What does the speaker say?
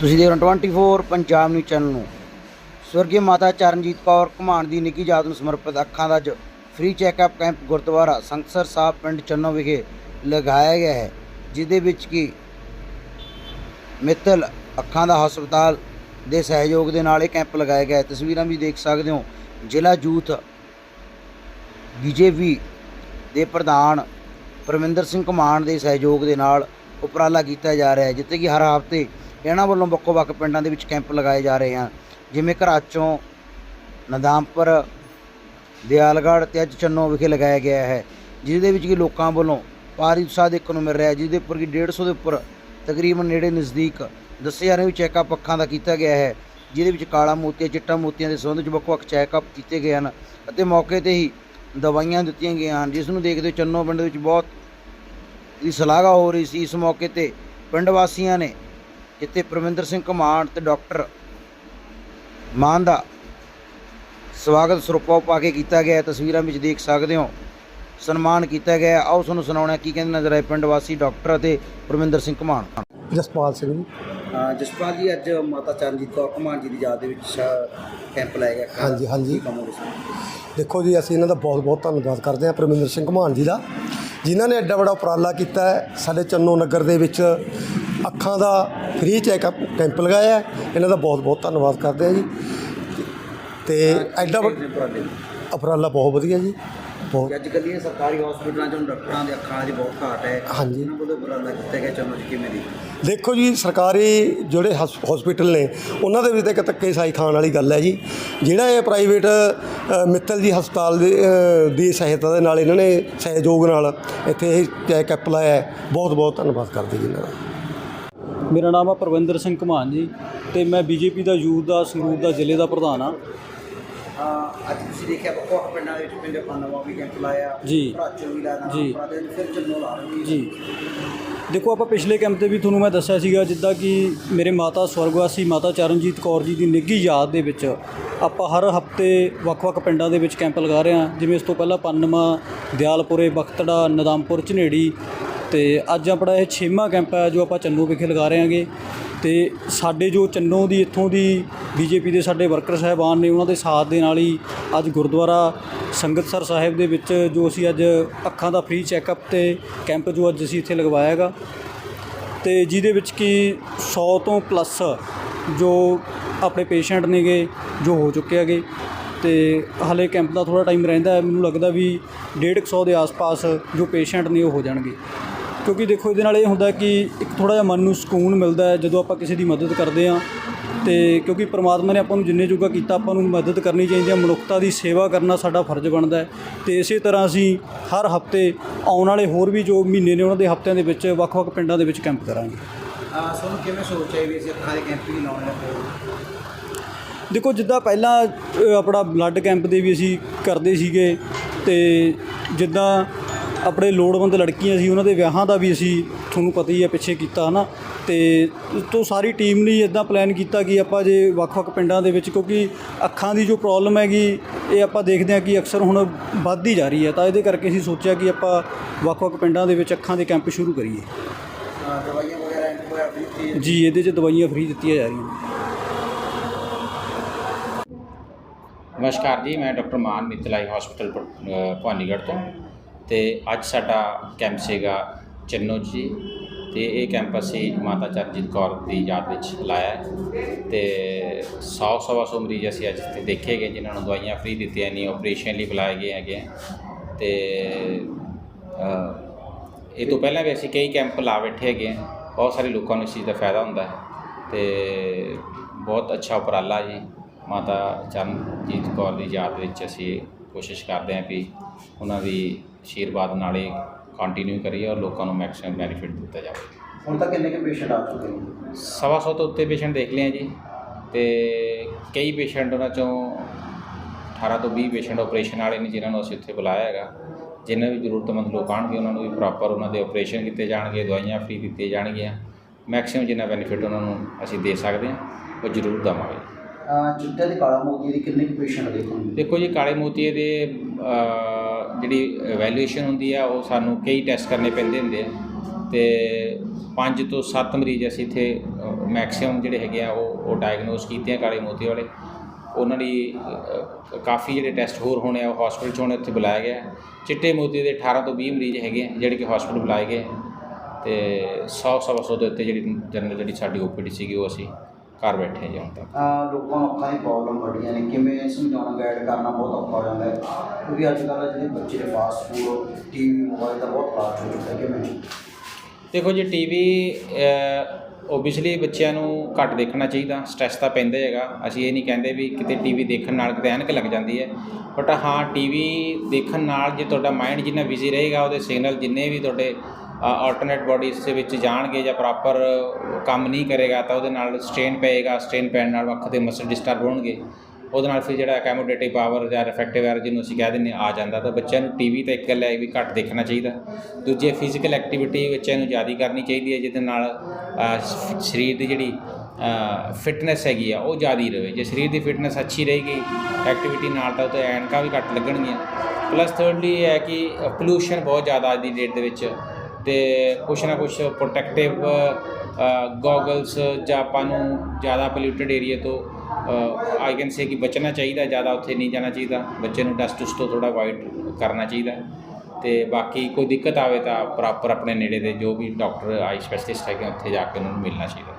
ਤੁਸੀਂ ਦੇਖ ਰਹੇ ਹੋ 24 ਪੰਜਾਬ ਨਿਊਜ਼ ਚੈਨਲ ਨੂੰ। ਸਵਰਗੀ ਮਾਤਾ ਚਰਨਜੀਤ ਕੌਰ ਘੁਮਾਣ ਦੀ ਨਿੱਕੀ ਯਾਦ ਨੂੰ ਸਮਰਪਿਤ ਅੱਖਾਂ ਦਾ ਅੱਜ free checkup camp Gurdwara Sangsar Sahib ਪਿੰਡ ਚੰਨੋ ਵਿਖੇ ਲਗਾਇਆ ਗਿਆ ਹੈ, ਜਿਹਦੇ ਵਿੱਚ ਕਿ ਮਿੱਤਲ ਅੱਖਾਂ ਦਾ ਹਸਪਤਾਲ ਦੇ ਸਹਿਯੋਗ ਦੇ ਨਾਲ ਇਹ ਕੈਂਪ ਲਗਾਇਆ ਗਿਆ ਹੈ। ਤਸਵੀਰਾਂ ਵੀ ਦੇਖ ਸਕਦੇ ਹੋ। ਜ਼ਿਲ੍ਹਾ ਯੂਥ ਬੀਜੇਪੀ ਦੇ ਪ੍ਰਧਾਨ ਪਰਮਿੰਦਰ ਸਿੰਘ ਘੁਮਾਣ ਦੇ ਸਹਿਯੋਗ ਦੇ ਨਾਲ ਉਪਰਾਲਾ ਕੀਤਾ ਜਾ ਰਿਹਾ ਹੈ, ਜਿੱਥੇ ਕਿ ਹਰ ਹਫ਼ਤੇ ਇਹਨਾਂ ਵੱਲੋਂ ਵੱਖੋ ਵੱਖ ਪਿੰਡਾਂ ਦੇ ਵਿੱਚ ਕੈਂਪ ਲਗਾਏ ਜਾ ਰਹੇ ਹਨ ਜਿਵੇਂ ਘਰਾਚੋਂ ਨਦਾਮਪੁਰ, ਦਿਆਲਗੜ੍ਹ ਤੇ ਅੱਜ ਚੰਨੋ ਵਿਖੇ ਲਗਾਇਆ ਗਿਆ ਹੈ, ਜਿਹਦੇ ਵਿੱਚ ਕਿ ਲੋਕਾਂ ਵੱਲੋਂ ਭਾਰੀ ਉਤਸ਼ਾਹ ਦੇਖਣ ਨੂੰ ਮਿਲ ਰਿਹਾ ਹੈ, ਜਿਹਦੇ ਉੱਪਰ ਕਿ 150 ਦੇ ਉੱਪਰ ਤਕਰੀਬਨ ਨੇੜੇ ਨਜ਼ਦੀਕ ਦੱਸੇ ਜਾ ਰਹੇ ਵੀ ਚੈੱਕਅਪ ਅੱਖਾਂ ਦਾ ਕੀਤਾ ਗਿਆ ਹੈ, ਜਿਹਦੇ ਵਿੱਚ ਕਾਲਾ ਮੋਤੀਆ, ਚਿੱਟਾ ਮੋਤੀਆਂ ਦੇ ਸੰਬੰਧ ਵਿੱਚ ਵੱਖ ਵੱਖ ਚੈੱਕਅਪ ਕੀਤੇ ਗਏ ਹਨ ਅਤੇ ਮੌਕੇ ਤੇ ਹੀ ਦਵਾਈਆਂ ਦਿੱਤੀਆਂ ਗਈਆਂ ਹਨ। ਜਿਸ ਨੂੰ ਦੇਖਦੇ ਚੰਨੋ ਪਿੰਡ ਵਿੱਚ ਬਹੁਤ ਦੀ ਸਲਾਘਾ ਹੋ ਰਹੀ ਸੀ। ਇਸ ਮੌਕੇ ਤੇ ਪਿੰਡ ਵਾਸੀਆਂ ਨੇ ਜਿੱਥੇ ਪ੍ਰਵਿੰਦਰ ਸਿੰਘ ਘਮਾਣ ਤੇ ਡਾਕਟਰ ਮਾਨ ਦਾ ਸਵਾਗਤ ਸਰੂਪਾ ਪਾ ਕੇ ਕੀਤਾ ਗਿਆ ਹੈ। ਤਸਵੀਰਾਂ ਵਿੱਚ ਦੇਖ ਸਕਦੇ ਹੋ। ਸਨਮਾਨ ਕੀਤਾ ਗਿਆ। ਆਓ ਤੁਹਾਨੂੰ ਸੁਣਾਉਣਾ ਕੀ ਕਹਿੰਦੇ ਨਜ਼ਰ ਆਏ ਪਿੰਡ ਵਾਸੀ ਡਾਕਟਰ ਅਤੇ ਪ੍ਰਵਿੰਦਰ ਸਿੰਘ ਘਮਾਣ ਜਸਪਾਲ ਸਿੰਘ ਜੀ। ਜਸਪਾਲ ਜੀ ਅੱਜ ਮਾਤਾ ਚਰਨਜੀਤ ਕੌਰ ਘਮਾਣ ਜੀ ਦੀ ਯਾਦ ਦੇ ਵਿੱਚ ਕੈਂਪ ਲਾਇਆ ਗਿਆ। ਹਾਂਜੀ ਹਾਂਜੀ। ਦੇਖੋ ਜੀ ਅਸੀਂ ਇਹਨਾਂ ਦਾ ਬਹੁਤ ਬਹੁਤ ਧੰਨਵਾਦ ਕਰਦੇ ਹਾਂ ਪਰਮਿੰਦਰ ਸਿੰਘ ਘਮਾਨ ਜੀ ਦਾ ਜਿਨ੍ਹਾਂ ਨੇ ਐਡਾ ਵੱਡਾ ਉਪਰਾਲਾ ਕੀਤਾ ਹੈ। ਸਾਡੇ ਚੰਨੋ ਨਗਰ ਦੇ ਵਿੱਚ ਅੱਖਾਂ ਦਾ ਫ੍ਰੀ ਚੈੱਕਅਪ ਕੈਂਪ ਲਗਾਇਆ। ਇਹਨਾਂ ਦਾ ਬਹੁਤ ਬਹੁਤ ਧੰਨਵਾਦ ਕਰਦੇ ਹਾਂ ਜੀ। ਤੇ ਐਡਾ ਵੱਡਾ ਉਪਰਾਲਾ ਬਹੁਤ ਵਧੀਆ ਜੀ। ਬਹੁਤ ਅੱਜ ਕੱਲ੍ਹ ਇਹ ਸਰਕਾਰੀ ਹਸਪੀਟਲਾਂ 'ਚ ਡਾਕਟਰਾਂ ਦੇ ਅੱਖਾਂ ਦੀ ਬਹੁਤ ਘਾਟ ਹੈ। ਹਾਂਜੀ। ਇਹਨਾਂ ਵੱਲੋਂ ਉਪਰਾਲਾ ਕੀਤਾ ਗਿਆ। ਚੰਨੋ ਜੀ ਕਿਵੇਂ ਦੀ? ਦੇਖੋ ਜੀ ਸਰਕਾਰੀ ਜਿਹੜੇ ਹਸ- ਹਸਪੀਟਲ ਨੇ ਉਹਨਾਂ ਦੇ ਵਿੱਚ ਤਾਂ ਇੱਕ ਧੱਕੇ ਸਾਈ ਖਾਣ ਵਾਲੀ ਗੱਲ ਹੈ ਜੀ। ਜਿਹੜਾ ਇਹ ਪ੍ਰਾਈਵੇਟ ਮਿੱਤਲ ਜੀ ਹਸਪਤਾਲ ਦੇ ਦੀ ਸਹਾਇਤਾ ਦੇ ਨਾਲ ਇਹਨਾਂ ਨੇ ਸਹਿਯੋਗ ਨਾਲ ਇੱਥੇ ਇਹ ਚੈੱਕਅਪ ਲਾਇਆ। ਬਹੁਤ ਬਹੁਤ ਧੰਨਵਾਦ ਕਰਦੇ ਜੀ ਇਹਨਾਂ ਦਾ। ਮੇਰਾ ਨਾਮ ਆ ਪ੍ਰਵਿੰਦਰ ਸਿੰਘ ਘਮਾਨ ਜੀ ਤੇ ਮੈਂ ਬੀਜੇਪੀ ਦਾ ਯੂਥ ਦਾ ਸੰਗਰੂਰ ਦਾ ਜ਼ਿਲ੍ਹੇ ਦਾ ਪ੍ਰਧਾਨ ਆ ਅੱਜ ਤੁਸੀਂ ਦੇਖਿਆ ਵੱਖ ਪਿੰਡਾਂ ਵਿੱਚ ਪਿੰਡ ਪਾਨਵਾ ਵੀ ਕੈਂਪ ਲਾਇਆ ਜੀ। ਭਰਾਚੋਂ ਵੀ ਲਾਇਆ ਜੀ। ਫਿਰ ਚੰਨੋ ਲਾ ਰਹੇ ਜੀ ਦੇਖੋ ਆਪਾਂ ਪਿਛਲੇ ਕੈਂਪ ਤੇ ਵੀ ਤੁਹਾਨੂੰ ਮੈਂ ਦੱਸਿਆ ਸੀਗਾ ਜਿੱਦਾਂ ਕਿ ਮੇਰੇ ਮਾਤਾ ਸਵਰਗਵਾਸੀ ਮਾਤਾ ਚਰਨਜੀਤ ਕੌਰ ਜੀ ਦੀ ਨਿੱਘੀ ਯਾਦ ਦੇ ਵਿੱਚ ਆਪਾਂ ਹਰ ਹਫ਼ਤੇ ਵੱਖ-ਵੱਖ ਪਿੰਡਾਂ ਦੇ ਵਿੱਚ ਕੈਂਪ ਲਗਾ ਰਹੇ ਹਾਂ ਜਿਵੇਂ ਇਸ ਤੋਂ ਪਹਿਲਾਂ ਪੰਨਮਾ ਦਿਆਲਪੁਰੇ ਬਖਤੜਾ ਨਦਾਮਪੁਰ ਝਨੇੜੀ ਤੇ ਅੱਜ ਆਪਣਾ ਇਹ ਛੇਵਾਂ ਕੈਂਪ ਹੈ ਜੋ ਆਪਾਂ ਚੰਨੂ ਵਿਖੇ ਲਗਾ ਰਹੇ ਹਾਂਗੇ। ਤੇ ਸਾਡੇ ਜੋ ਚੰਨੋ ਦੀ, ਇੱਥੋਂ ਦੀ ਬੀਜੇਪੀ ਦੇ ਸਾਡੇ ਵਰਕਰ ਸਾਹਿਬਾਨ ਨੇ, ਉਹਨਾਂ ਦੇ ਸਾਥ ਦੇ ਨਾਲ ਹੀ ਅੱਜ ਗੁਰਦੁਆਰਾ ਸੰਗਤਸਰ ਸਾਹਿਬ ਦੇ ਵਿੱਚ ਜੋ ਅਸੀਂ ਅੱਜ ਅੱਖਾਂ ਦਾ ਫ੍ਰੀ ਚੈੱਕਅਪ ਤੇ ਕੈਂਪ ਜੋ ਅੱਜ ਅਸੀਂ ਇੱਥੇ ਲਗਵਾਇਆ ਹੈਗਾ। ਤੇ ਜਿਹਦੇ ਵਿੱਚ ਕਿ 100 ਤੋਂ ਪਲੱਸ ਜੋ ਆਪਣੇ ਪੇਸ਼ੈਂਟ ਨੇਗੇ, ਜੋ ਹੋ ਚੁੱਕੇ ਹੈਗੇ। ਤੇ ਹਲੇ ਕੈਂਪ ਦਾ ਥੋੜਾ ਟਾਈਮ ਰਹਿੰਦਾ ਹੈ। ਮੈਨੂੰ ਲੱਗਦਾ ਵੀ 150 ਦੇ ਆਸ-ਪਾਸ ਜੋ ਪੇਸ਼ੈਂਟ ਨੇ ਉਹ ਹੋ ਜਾਣਗੇ। ਕਿਉਂਕਿ ਦੇਖੋ ਇਹਦੇ ਨਾਲ ਇਹ ਹੁੰਦਾ ਕਿ ਇੱਕ ਥੋੜਾ ਜਿਹਾ ਮਨ ਨੂੰ ਸਕੂਨ ਮਿਲਦਾ ਹੈ ਜਦੋਂ ਆਪਾਂ ਕਿਸੇ ਦੀ ਮਦਦ ਕਰਦੇ ਹਾਂ। ਤੇ ਕਿਉਂਕਿ ਪ੍ਰਮਾਤਮਾ ਨੇ ਆਪਾਂ ਨੂੰ ਜਿੰਨੇ ਜੋਗਾ ਕੀਤਾ ਆਪਾਂ ਨੂੰ ਮਦਦ ਕਰਨੀ ਚਾਹੀਦੀ ਹੈ ਮਨੁੱਖਤਾ ਦੀ ਸੇਵਾ ਕਰਨਾ ਸਾਡਾ ਫਰਜ਼ ਬਣਦਾ ਹੈ। ਤੇ ਇਸੇ ਤਰ੍ਹਾਂ ਅਸੀਂ ਹਰ ਹਫ਼ਤੇ ਆਉਣ ਵਾਲੇ ਹੋਰ ਵੀ ਜੋ ਮਹੀਨੇ ਨੇ ਉਹਨਾਂ ਦੇ ਹਫਤਿਆਂ ਦੇ ਵਿੱਚ ਵੱਖ-ਵੱਖ ਪਿੰਡਾਂ ਦੇ ਵਿੱਚ ਕੈਂਪ ਕਰਾਂਗੇ। ਆ ਕਿਵੇਂ ਸੋਚਿਆ ਵੀ ਅਸੀਂ ਅੱਖਾਂ ਦੇ ਕੈਂਪ ਵੀ ਲਾਉਣ ਲੱਗੇ ਦੇਖੋ ਜਿੱਦਾਂ ਪਹਿਲਾਂ ਆਪਣਾ ਬਲੱਡ ਕੈਂਪ ਦੇ ਵੀ ਅਸੀਂ ਕਰਦੇ ਸੀਗੇ। ਤੇ ਜਿੱਦਾਂ ਆਪਣੇ ਲੋੜਵੰਦ ਲੜਕੀਆਂ ਸੀ, ਉਹਨਾਂ ਦੇ ਵਿਆਹਾਂ ਦਾ ਵੀ ਅਸੀਂ ਤੁਹਾਨੂੰ ਪਤਾ ਹੀ ਹੈ ਪਿੱਛੇ ਕੀਤਾ, ਹਨਾ? ਤੇ ਉਸ ਤੋਂ ਸਾਰੀ ਟੀਮ ਨੇ ਇਦਾਂ ਪਲਾਨ ਕੀਤਾ ਕਿ ਆਪਾਂ ਜੇ ਵੱਖ-ਵੱਖ ਪਿੰਡਾਂ ਦੇ ਵਿੱਚ, ਕਿਉਂਕਿ ਅੱਖਾਂ ਦੀ ਜੋ ਪ੍ਰੋਬਲਮ ਹੈਗੀ, ਇਹ ਆਪਾਂ ਦੇਖਦੇ ਹਾਂ ਕਿ ਅਕਸਰ ਹੁਣ ਵੱਧਦੀ ਜਾ ਰਹੀ ਹੈ। ਤਾਂ ਇਹਦੇ ਕਰਕੇ ਅਸੀਂ ਸੋਚਿਆ ਕਿ ਆਪਾਂ ਵੱਖ-ਵੱਖ ਪਿੰਡਾਂ ਦੇ ਵਿੱਚ ਅੱਖਾਂ ਦੇ ਕੈਂਪ ਸ਼ੁਰੂ ਕਰੀਏ। ਦਵਾਈਆਂ ਵਗੈਰਾ ਐਂਟੀਬਾਇਓਟਿਕ ਜੀ, ਇਹਦੇ 'ਚ ਦਵਾਈਆਂ ਫ੍ਰੀ ਦਿੱਤੀਆਂ ਜਾ ਰਹੀਆਂ ਨੇ। ਨਮਸਕਾਰ ਜੀ, ਮੈਂ ਡਾਕਟਰ ਮਾਨ ਮਿੱਤਲਾਈ ਹਸਪੀਟਲ ਭਵਾਨੀਗੜ੍ਹ ਤੋਂ। ਤੇ ਅੱਜ ਸਾਡਾ ਕੈਂਪ ਸੀਗਾ ਚੰਨੋ ਜੀ ਤੇ ਇਹ ਕੈਂਪ ਅਸੀਂ ਮਾਤਾ ਚਰਨਜੀਤ ਕੌਰ ਦੀ ਯਾਦ ਵਿੱਚ ਲਾਇਆ ਹੈ ਤੇ 100 ਸਵਾ ਸੌ ਮਰੀਜ਼ ਅਸੀਂ ਅੱਜ ਇੱਥੇ ਦੇਖੇ ਗਏ, ਜਿਨ੍ਹਾਂ ਨੂੰ ਦਵਾਈਆਂ ਫ੍ਰੀ ਦਿੱਤੀਆਂ ਨਹੀਂ ਆਪਰੇਸ਼ਨ ਲਈ ਬੁਲਾਏ ਗਏ ਹੈਗੇ ਹੈ। ਤੇ ਇਹ ਤੋਂ ਪਹਿਲਾਂ ਵੀ ਅਸੀਂ ਕਈ ਕੈਂਪ ਲਾ ਬੈਠੇ ਹੈਗੇ ਹਾਂ। ਬਹੁਤ ਸਾਰੇ ਲੋਕਾਂ ਨੂੰ ਇਸ ਚੀਜ਼ ਦਾ ਫਾਇਦਾ ਹੁੰਦਾ ਹੈ ਤੇ ਬਹੁਤ ਅੱਛਾ ਉਪਰਾਲਾ ਜੀ ਮਾਤਾ ਚਰਨਜੀਤ ਕੌਰ ਦੀ ਯਾਦ ਵਿੱਚ ਅਸੀਂ ਕੋਸ਼ਿਸ਼ ਕਰਦੇ ਹਾਂ ਵੀ ਉਹਨਾਂ ਦੀ ਆਸ਼ੀਰਵਾਦ ਨਾਲ ਹੀ ਕੰਟੀਨਿਊ ਕਰੀਏ ਔਰ ਲੋਕਾਂ ਨੂੰ ਮੈਕਸਿਮਮ ਬੈਨੀਫਿਟ ਦਿੱਤਾ ਜਾਵੇ। ਹੁਣ ਤੱਕ ਕਿੰਨੇ ਕੁ ਪੇਸ਼ੈਂਟ ਆ ਚੁੱਕੇ ਨੇ? ਸਵਾ ਸੌ ਤੋਂ ਉੱਤੇ ਪੇਸ਼ੈਂਟ ਦੇਖ ਲਏ ਆ ਜੀ ਤੇ ਕਈ ਪੇਸ਼ੈਂਟ ਉਹਨਾਂ ਚੋਂ 18 ਤੋਂ 20 ਪੇਸ਼ੈਂਟ ਆਪਰੇਸ਼ਨ ਵਾਲੇ ਨੇ ਜਿਨ੍ਹਾਂ ਨੂੰ ਅਸੀਂ ਉੱਥੇ ਬੁਲਾਇਆ ਹੈਗਾ। ਜਿਨ੍ਹਾਂ ਵੀ ਜ਼ਰੂਰਤਮੰਦ ਲੋਕ ਆਉਣਗੇ ਉਹਨਾਂ ਨੂੰ ਵੀ ਪ੍ਰੋਪਰ ਉਹਨਾਂ ਦੇ ਆਪਰੇਸ਼ਨ ਕੀਤੇ ਜਾਣਗੇ ਦਵਾਈਆਂ ਫ੍ਰੀ ਦਿੱਤੀਆਂ ਜਾਣਗੀਆਂ। ਮੈਕਸਿਮਮ ਜਿੰਨਾ ਬੈਨੀਫਿਟ ਉਹਨਾਂ ਨੂੰ ਅਸੀਂ ਦੇ ਸਕਦੇ ਹਾਂ ਉਹ ਜ਼ਰੂਰ ਦੇਵਾਂਗੇ। ਆ ਚਿੱਟੇ ਦੇ ਕਾਲਾ ਮੋਤੀ ਦੀ ਕਿੰਨੇ ਕੁ ਪੇਸ਼ੈਂਟ ਦੇਖੋ ਦੇਖੋ ਜੀ ਕਾਲੇ ਮੋਤੀਏ ਦੇ ਅ, ਜਿਹੜੀ ਵੈਲਿਊਏਸ਼ਨ ਹੁੰਦੀ ਆ ਉਹ ਸਾਨੂੰ ਕਈ ਟੈਸਟ ਕਰਨੇ ਪੈਂਦੇ ਹੁੰਦੇ ਆ ਤੇ 5 ਤੋਂ 7 ਮਰੀਜ਼ ਅਸੀਂ ਇੱਥੇ ਅ, ਮੈਕਸਿਮਮ ਜਿਹੜੇ ਹੈਗੇ ਆ ਉਹ ਉਹ ਡਾਇਗਨੋਸ ਕੀਤੇ ਆ ਕਾਲੇ ਮੋਤੀ ਵਾਲੇ ਉਹਨਾਂ ਦੀ ਅ, ਕਾਫੀ ਜਿਹੜੇ ਟੈਸਟ ਹੋਰ ਹੋਣੇ ਆ ਉਹ ਹਸਪੀਟਲ 'ਚ ਹੋਣੇ ਉੱਥੇ ਬੁਲਾਇਆ ਗਿਆ ਹੈ। ਚਿੱਟੇ ਮੋਤੀ ਦੇ 18 ਤੋਂ 20 ਮਰੀਜ਼ ਹੈਗੇ ਆ ਜਿਹੜੇ ਕਿ ਹਸਪੀਟਲ ਬੁਲਾਏ ਗਏ ਆ। ਤੇ 100 ਸਵਾ ਸੌ ਦੇ ਉੱਤੇ ਜਿਹੜੀ ਜਨਰਲ ਜਿਹੜੀ ਸਾਡੀ ਓਪੀਡੀ ਸੀਗੀ ਉਹ ਅਸੀਂ ਘਰ ਬੈਠੇ ਜੀ ਤੱਕ। ਅਹ ਲੋਕਾਂ ਨੂੰ ਅੱਖਾਂ ਦੀ ਪ੍ਰੋਬਲਮ ਵੱਡੀਆਂ ਨੇ ਕਿਵੇਂ ਸਮਝਾਉਣਾ ਗਾਈਡ ਕਰਨਾ ਬਹੁਤ ਔਖਾ ਹੋ ਜਾਂਦਾ ਹੈ। ਕਿਉਂਕਿ ਅੱਜ ਕੱਲ੍ਹ ਜਿਹੜੇ ਬੱਚੇ ਨੇ ਫਾਸਟ ਫੂਡ ਟੀਵੀ ਮੋਬਾਈਲ ਦਾ ਬਹੁਤ ਲਾਲਚ ਹੋ ਚੁੱਕਾ ਹੈ ਕਿਵੇਂ ਦੇਖੋ ਜੀ ਟੀਵੀ ਓਬਵੀਅਸਲੀ ਬੱਚਿਆਂ ਨੂੰ ਘੱਟ ਦੇਖਣਾ ਚਾਹੀਦਾ ਸਟ੍ਰੈਸ ਤਾਂ ਪੈਂਦਾ ਹੈਗਾ। ਅਸੀਂ ਇਹ ਨਹੀਂ ਕਹਿੰਦੇ ਵੀ ਕਿਤੇ ਟੀਵੀ ਦੇਖਣ ਨਾਲ ਕਿਤੇ ਐਨਕ ਲੱਗ ਜਾਂਦੀ ਹੈ। ਬਟ ਹਾਂ ਟੀਵੀ ਦੇਖਣ ਨਾਲ ਜੇ ਤੁਹਾਡਾ ਮਾਈਂਡ ਜਿੰਨਾ ਬਿਜ਼ੀ ਰਹੇਗਾ ਉਹਦੇ ਸਿਗਨਲ ਜਿੰਨੇ ਵੀ ਤੁਹਾਡੇ ਆਲਟਰਨੇਟ ਬਾਡੀਜ਼ ਦੇ ਵਿੱਚ ਜਾਣਗੇ ਜਾਂ ਪ੍ਰੋਪਰ ਕੰਮ ਨਹੀਂ ਕਰੇਗਾ ਤਾਂ ਉਹਦੇ ਨਾਲ ਸਟ੍ਰੇਨ ਪਏਗਾ ਸਟ੍ਰੇਨ ਪੈਣ ਨਾਲ ਅੱਖ ਦੇ ਮਸਲ ਡਿਸਟਰਬ ਹੋਣਗੇ। ਉਹਦੇ ਨਾਲ ਫਿਰ ਜਿਹੜਾ ਅਕੈਮੋਡੇਟਿਵ ਪਾਵਰ ਜਾਂ ਰਿਫੈਕਟਿਵ ਐਰ ਜਿਹਨੂੰ ਅਸੀਂ ਕਹਿ ਦਿੰਦੇ ਹਾਂ, ਆ ਜਾਂਦਾ। ਤਾਂ ਬੱਚਿਆਂ ਨੂੰ ਟੀਵੀ ਤਾਂ ਇੱਕ ਗੱਲ ਹੈ ਵੀ ਘੱਟ ਦੇਖਣਾ ਚਾਹੀਦਾ। ਦੂਜੇ ਫਿਜ਼ੀਕਲ ਐਕਟੀਵਿਟੀ ਬੱਚਿਆਂ ਨੂੰ ਜ਼ਿਆਦਾ ਕਰਨੀ ਚਾਹੀਦੀ ਹੈ ਜਿਹਦੇ ਨਾਲ ਸਰੀਰ ਦੀ ਜਿਹੜੀ ਫਿਟਨੈਸ ਹੈਗੀ ਆ ਉਹ ਜ਼ਿਆਦਾ ਰਹੇ ਜੇ ਸਰੀਰ ਦੀ ਫਿਟਨੈਸ ਅੱਛੀ ਰਹੇਗੀ ਐਕਟੀਵਿਟੀ ਨਾਲ ਤਾਂ ਉਹ ਤੇ ਐਨਕਾਂ ਵੀ ਘੱਟ ਲੱਗਣਗੀਆਂ। ਪਲੱਸ ਥਰਡਲੀ ਇਹ ਹੈ ਕਿ ਪੋਲੂਸ਼ਨ ਬਹੁਤ ਜ਼ਿਆਦਾ ਅੱਜ ਦੀ ਡੇਟ ਦੇ ਵਿੱਚ। ਤੇ ਕੁਛ ਨਾ ਕੁਛ ਪ੍ਰੋਟੈਕਟਿਵ ਗੋਗਲਸ ਜਾਂ ਆਪਾਂ ਨੂੰ ਜ਼ਿਆਦਾ ਪੋਲਿਊਟਡ ਏਰੀਆ ਤੋਂ ਆਈ ਕੈਨ ਸੇ ਕਿ ਬਚਣਾ ਚਾਹੀਦਾ, ਜ਼ਿਆਦਾ ਉੱਥੇ ਨਹੀਂ ਜਾਣਾ ਚਾਹੀਦਾ। ਬੱਚੇ ਨੂੰ ਡਸਟ ਉਸ ਤੋਂ ਥੋੜਾ ਅਵੋਇਡ ਕਰਨਾ ਚਾਹੀਦਾ। ਤੇ ਬਾਕੀ ਕੋਈ ਦਿੱਕਤ ਆਵੇ ਤਾਂ ਪ੍ਰੋਪਰ ਆਪਣੇ ਨੇੜੇ ਦੇ ਜੋ ਵੀ ਡਾਕਟਰ ਆਈ ਸਪੈਸ਼ਲਿਸਟ ਹੈਗੇ ਉੱਥੇ ਜਾ ਕੇ ਉਹਨਾਂ ਨੂੰ ਮਿਲਣਾ ਚਾਹੀਦਾ।